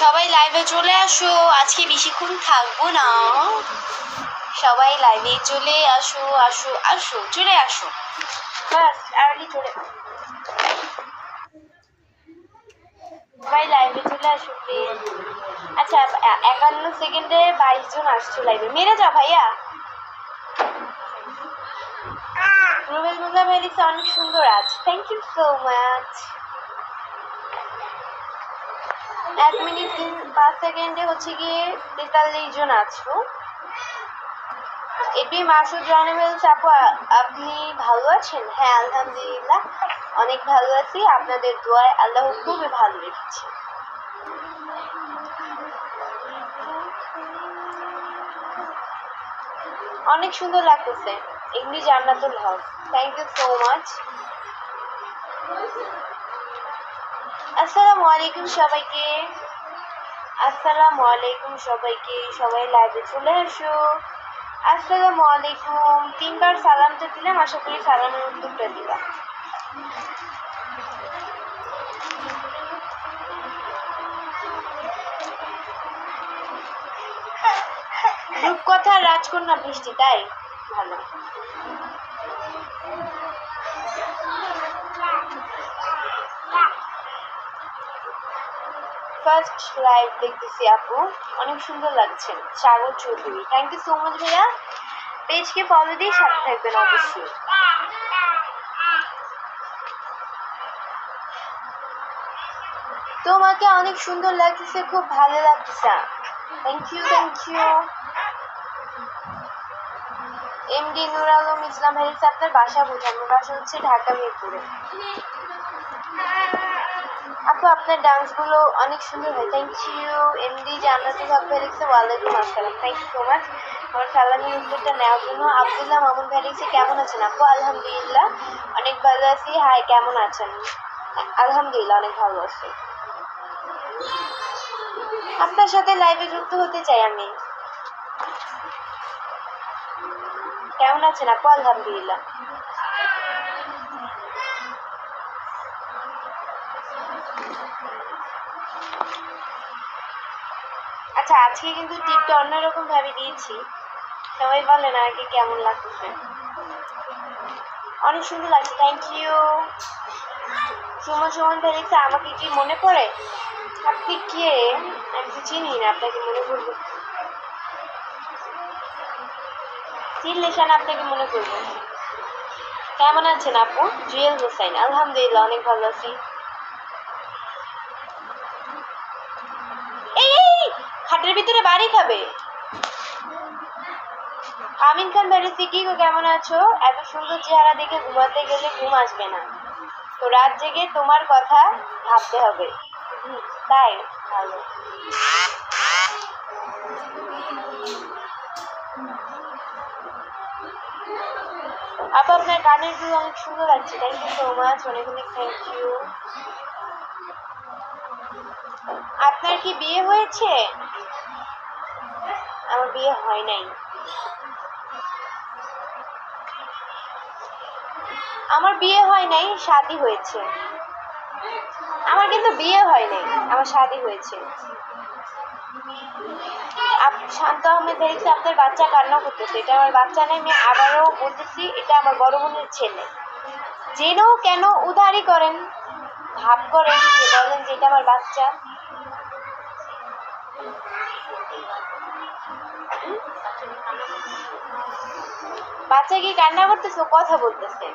সবাই লাইভে চলে আসো। আজকে বেশিক্ষণ থাকব না। সবাই লাইভে চলে আসো আসো আসো, চলে আসো। চলে সবাই লাইভে চলে আসো প্লিজ আচ্ছা একান্ন সেকেন্ডে বাইশ জন আসছো লাইভে। মেরে যাও ভাইয়া। রুবেল মোল্লা ভাই লিখছে অনেক সুন্দর আজ থ্যাংক ইউ সো মাচ এক মিনিট, পাঁচ সেকেন্ডে হচ্ছে গিয়ে তেতাল্লিশ জন আছো। এপি মাসুদ জানাবেল আপু আপনি ভালো আছেন? হ্যাঁ আলহামদুলিল্লাহ, অনেক ভালো আছি। আপনাদের দোয়ায় আল্লাহ খুবই ভালো রেখেছে। অনেক সুন্দর লাগতেছে। এমনি Jannatul Haque. Thank you so much আসসালামু আলাইকুম সবাইকে। আসসালামু আলাইকুম সবাইকে। সবাই লাইভে চলে আসো আসসালামু আলাইকুম। তিনবার সালামটা দিলাম, আশা করি সালামের উত্তরটা দিলাম। রূপকথা রাজকন্যা বৃষ্টি, তাই? ভালো। ফার্স্ট লাইভ দেখতেছি আপু অনেক সুন্দর লাগছে। Sagar Chowdhury. Thank you so much ভাইয়া। পেজকে ফলো দিয়ে সাথে থাকবেন অবশ্যই তোমাকে অনেক সুন্দর লাগতেছে খুব ভালো লাগতেছে thank you thank you MD Nur Alam Islam Haris আপনার বাসা বোঝানো বাসা হচ্ছে ঢাকা মিরপুরে। আপু, আপনার ডান্সগুলো অনেক সুন্দর হয়। Thank you MD Jannatul Haque ভাই লিখছে ওয়ালাইকুম আসসালাম। থ্যাংক ইউ সো মাচ আমার সালামের উত্তরটা নেওয়ার জন্য আবদুল্লাহ মামুন ভাই লিখছে কেমন আছেন আপু? আলহামদুলিল্লাহ, অনেক ভালো আছি। হাই কেমন আছেন? আলহামদুলিল্লাহ, অনেক ভালো আছি। আপনার সাথে লাইভে যুক্ত হতে চাই আমি। কেমন আছেন আপু? আলহামদুলিল্লাহ। আচ্ছা আজকে কিন্তু টিপটা অন্যরকম ভাবে দিয়েছি। সবাই বলেন কি কেমন লাগতেছে। অনেক সুন্দর লাগছে থ্যাংক ইউ সুমন সুমন ভাই লিখছে আমাকে কি মনে পড়ে? আপনি কে? আমি তো চিনি না, আপনাকে মনে করব চিনলে শান আপনাকে মনে করব কেমন আছেন আপু? জুয়েল হোসাইন আলহামদুলিল্লাহ, অনেক ভালো আছি। ভিতরে বাড়ি খাবে? আমিন খান বেরেছি কি কেমন আছো? এত সুন্দর চেহারা দেখে ঘুমাতে গেলে ঘুম আসবে না। তো রাত জেগে তোমার কথা ভাবতে হবে। তাই, ভালো। আপু, আপনার গানের ভিউ অনেক সুন্দর লাগছে। থ্যাংক ইউ সো মাচ অনেক অনেক থ্যাংক ইউ আপনার কি বিয়ে হয়েছে? আমার বিয়ে হয় নাই। আমার বিয়ে হয় নাই, শাদি হয়েছে। আমার কিন্তু বিয়ে হয় নাই, আমার শাদি হয়েছে। শান্ত আহমেদ দেখছি আপনার বাচ্চা কান্না করতেছে? এটা আমার বাচ্চা নেই, আমি আবারও বলতেছি, এটা আমার বড় বোনের ছেলে। জেনেও কেন উধারি করেন, ভাব করেন যে বলেন যে এটা আমার বাচ্চা। বাচ্চা কি কান্না করতেছে? কথা বলতেছে।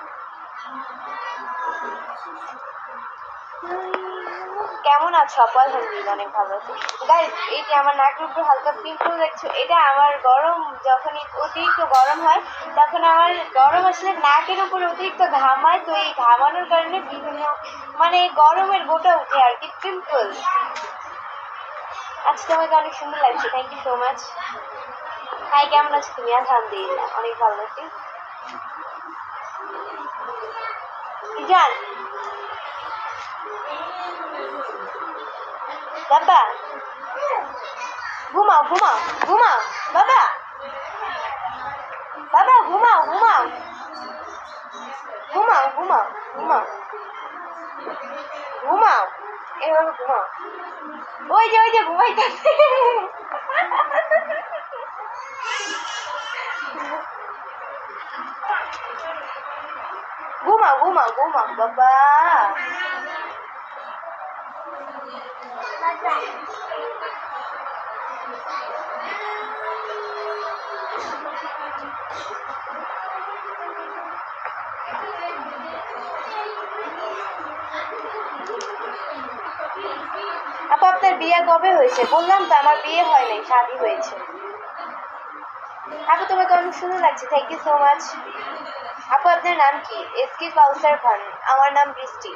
কেমন আছো আপু? আলহামদুলিল্লাহ, অনেক ভালো আছি। এই যে আমার নাকের উপর হালকা পিম্পল দেখছ, এটা আমার গরম যখন অতিরিক্ত গরম হয়, তখন আমার গরম আসলে নাকের উপর অতিরিক্ত ঘামায়, তো এই ঘামানোর কারণে বিভিন্ন মানে গরমের গোটা উঠে আর কি পিম্পল আচ্ছা আমাকে অনেক সুন্দর লাগছে thank you so much hi কেমন আছো তুমি? আলহামদুলিল্লাহ, অনেক ভালো আছি। জান বাবা? ঘুমাও ঘুমাও ঘুমাও, বাবা। বাবা, ঘুমাও ঘুমাও। ঘুমাও ঘুমাও ঘুমাও। ঘুমাও। এভাবে ঘুমাও। ওই যে ওই যে ঘুমাইতেছে। ঘুমাও ঘুমাও ঘুমাও বাবা। বিয়ে কবে হয়েছে? বললাম তো, আমার বিয়ে হয় নাই শাদি হয়েছে। আপু তোমাকে অনেক সুন্দর লাগছে। থ্যাংক ইউ সো মাচ আপু, আপনার নাম কি? এস কে কাউসার খান আমার নাম বৃষ্টি।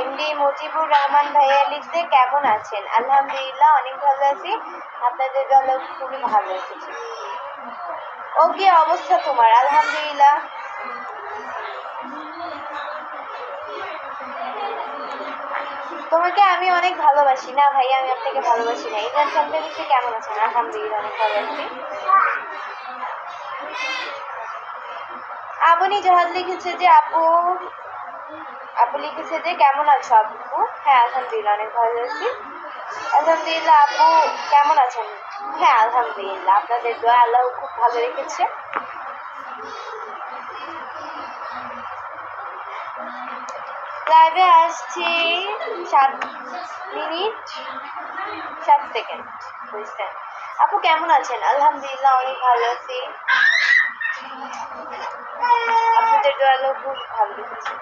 এমডি মজিবুর রহমান ভাইয়া, লিখতে কেমন আছেন? আলহামদুলিল্লাহ, অনেক ভালো আছি। আপনাদের জন্য খুবই ভালো এসেছে ও কি অবস্থা তোমার? আলহামদুলিল্লাহ। তোমাকে আমি অনেক ভালোবাসি। না ভাই আমি আপনাকে ভালোবাসি না। ইজান চন্দ্র লিখতে কেমন আছেন? আলহামদুলিল্লাহ, অনেক ভালো আছি। আপনি জাহাজ লিখেছে যে আপু আপু লিখেছে যে, কেমন আছো আপু হ্যাঁ আলহামদুলিল্লাহ, অনেক ভালো আছি। আলহামদুলিল্লাহ আপু কেমন আছেন? হ্যাঁ আলহামদুলিল্লাহ, আপনাদের দোয়া আল্লাহ খুব ভালো রেখেছে। লাইভে আসছি। সাত মিনিট, সাত সেকেন্ড বুঝছেন আপু, কেমন আছেন? আলহামদুলিল্লাহ, অনেক ভালো আছি। আপনাদের দোয়া আল্লাহ খুব ভালো রেখেছে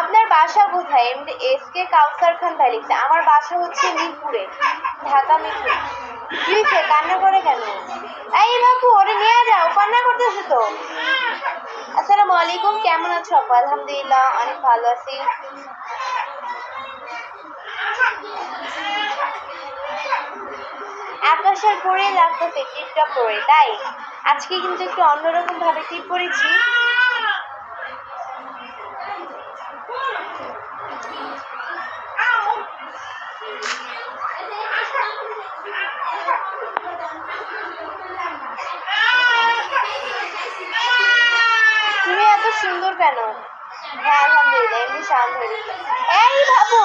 আপনার বাসা কোথায়? এমনি এস কে কাউসার খান ভাই লিখছে আমার বাসা হচ্ছে মিরপুরে, ঢাকা মিরপুর। হয়েছে? কান্না করে কেন? এই বাপু, ওরে নিয়ে যাও, কান্না করতেছে তো। আসসালামু আলাইকুম, কেমন আছো আপু? আলহামদুলিল্লাহ, অনেক ভালো আছি। আকাশের পরে লাগতো টিপটা পরে, তাই? আজকে কিন্তু একটু অন্যরকম ভাবে টিপ পরেছি তুমি এত সুন্দর কেন হ্যাঁ আলহামদুলিল্লাহ এমনি শান্ত হয়ে গেছে। এই বাবু।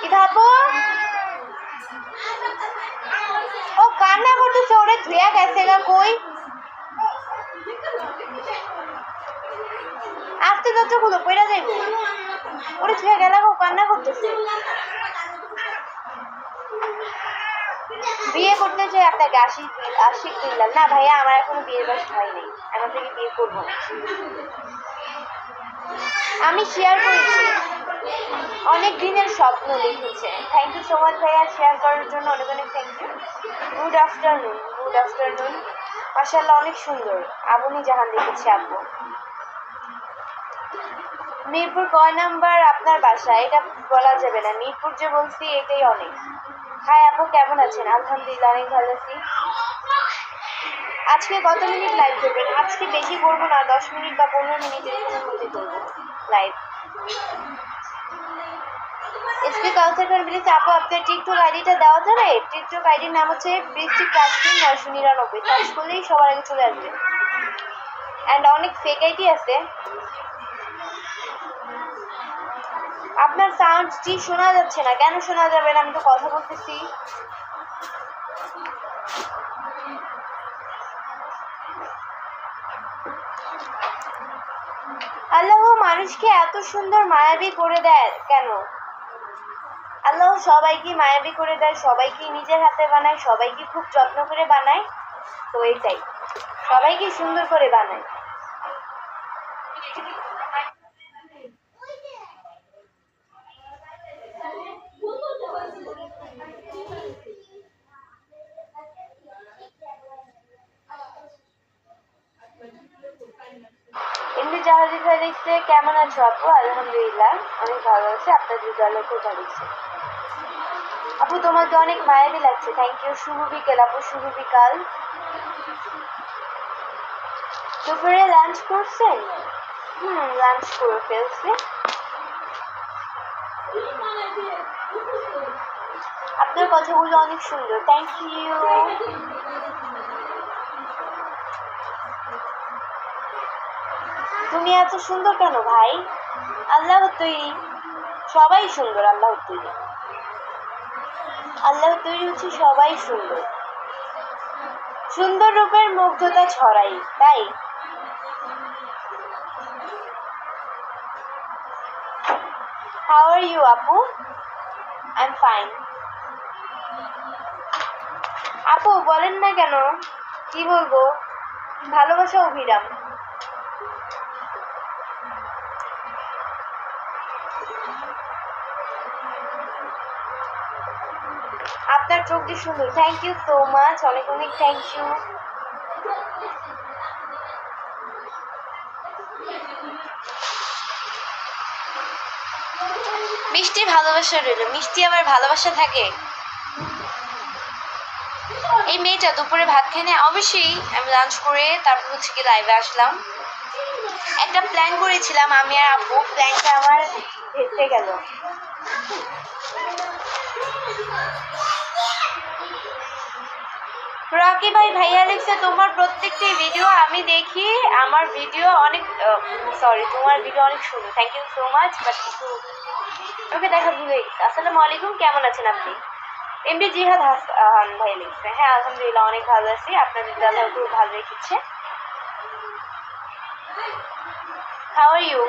কি ভাবো ও, কান্না করতেছে, ওরে ধুয়া গেছে গা কই? আস্তে দরজা খুলো পয়রা যাইব। ওরে ধুয়া গেলা গো, কান্না করতেছে। বিয়ে করতে চাই আপনাকে আশিক আশিক দিল্লাল না ভাইয়া, আমার এখনও বিয়ের বয়স হয়নি এখন থেকে বিয়ে করব না। আমি শেয়ার করেছি। অনেক দিনের স্বপ্ন লিখেছে থ্যাংক ইউ সো মাচ ভাইয়া শেয়ার করার জন্য অনেক অনেক thank you good afternoon good afternoon মাসাল্লাহ অনেক সুন্দর। আবনি জাহান লিখেছে আপু মিরপুর কয় নাম্বার? আপনার বাসা। এটা বলা যাবে না। মিরপুর যে বলছি, এটাই অনেক। হাই আপু, কেমন আছেন? আলহামদুলিল্লাহ, অনেক ভালো আছি। আজকে কত মিনিট লাইভ করবেন? আজকে বেশি করব না, দশ মিনিট বা পনেরো মিনিট এরকমের মধ্যে করব লাইভ এসপি কাউন্সিল করে বলেছে আপু, আপনার টিকটক আইডিটা দেওয়া যাবে? টিকটক আইডির নাম হচ্ছে বৃষ্টি ক্লাসটিন নয়শো নিরানব্বই সার্চ করলেই সবার আগে চলে আসবে। অ্যান্ড অনেক ফেক আইডি আছে। আপনার সাউন্ড ঠিক শোনা যাচ্ছে না? কেন শোনা যাবে না? আমি তো কথা বলতেছি। মানুষকে এত সুন্দর মায়াবী করে দেয় কেন? আল্লাহ সবাইকে মায়াবী করে দেয়, সবাইকে নিজের হাতে বানায়, সবাইকে খুব যত্ন করে বানায়, তো এটাই। সবাইকে সুন্দর করে বানায়। এমনি জাহাজি ভাই দেখতে কেমন আছো আপু? আলহামদুলিল্লাহ, অনেক ভালো আছে। আপনার হৃদয় খুব ভালো আছে। আপু, তোমাকে অনেক মায়াবী লাগছে। থ্যাংক ইউ শুভ বিকেল আপু, শুভ বিকাল। দুপুরে লাঞ্চ করছেন? হুম লাঞ্চ করে ফেলছি। আপনার কথাগুলো অনেক সুন্দর। থ্যাংক ইউ তুমি এত সুন্দর কেন ভাই? আল্লাহ তৈরি সবাই সুন্দর, আল্লাহ তৈরি আল্লাহ তৈরি হচ্ছে সবাই সুন্দর। সুন্দর রূপের মুগ্ধতা ছড়াই, তাই? হাউ আর ইউ আপু? আই এম ফাইন আপু, বলেন না কেন? কি বলব? ভালোবাসা অভিরাম। আপনার চোখ দিয়ে সুন্দর থ্যাংক ইউ সো মাচ অনেক অনেক থ্যাংক ইউ মিষ্টি ভালোবাসা রইল। মিষ্টি আবার ভালোবাসা থাকে। এই মেয়েটা দুপুরে ভাত খেয়ে অবশ্যই আমি লাঞ্চ করে তারপর হচ্ছে কি লাইভে আসলাম। একটা প্ল্যান করেছিলাম, আমি আর আপু প্ল্যানটা আমার ভেসে গেল। রকি ভাই ভাইয়া লিখছে তোমার প্রত্যেকটি ভিডিও আমি দেখি। আমার ভিডিও অনেক সরি তোমার ভিডিও অনেক সুন্দর। Thank you so much but কিছু ওকে দেখা ভুলে গেছি। আসসালামু আলাইকুম, কেমন আছেন আপনি? এমবি জিহাদ হাসান ভাই লিখছে হ্যাঁ আলহামদুলিল্লাহ, অনেক ভালো আছি। আপনাদের দাদা খুব ভালো রেখেছে। হাউ আর ইউ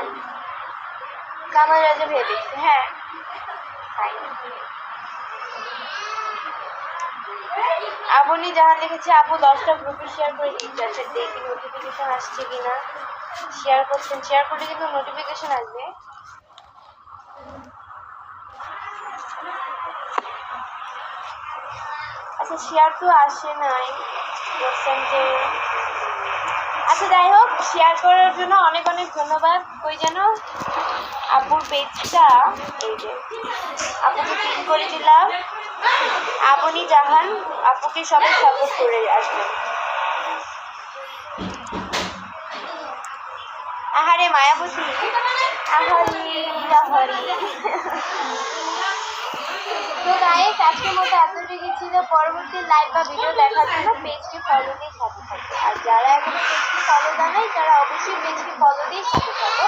কামাল রাজা ভাই লিখছে হ্যাঁ। আপনি জাহান লিখেছে আপু দশটা গ্রুপে শেয়ার করে দিচ্ছে আচ্ছা দেখি নোটিফিকেশন আসছে কিনা। শেয়ার করছেন। শেয়ার করলে কিন্তু নোটিফিকেশন আসবে। আচ্ছা শেয়ার তো আসে নাই। বলছেন যে আচ্ছা যাই হোক শেয়ার করার জন্য অনেক অনেক ধন্যবাদ। ওই যেন আপুর পেজটা এই যে, আপুকে পিন করে দিলাম। আপনি জাহান, আপুকে সবাই সাপোর্ট করে আসবেন। আহারে মায়াবতী আহারি আহারি। তো গাইস আজকের মতো এতটুকু ছিল পরবর্তী লাইভ বা ভিডিও দেখার জন্য পেজটি ফলো দিয়ে সাথে থাকবে আর যারা এখনও পেজটি ফলো জানাই তারা অবশ্যই পেজটি ফলো দিয়ে সাথে থাকো।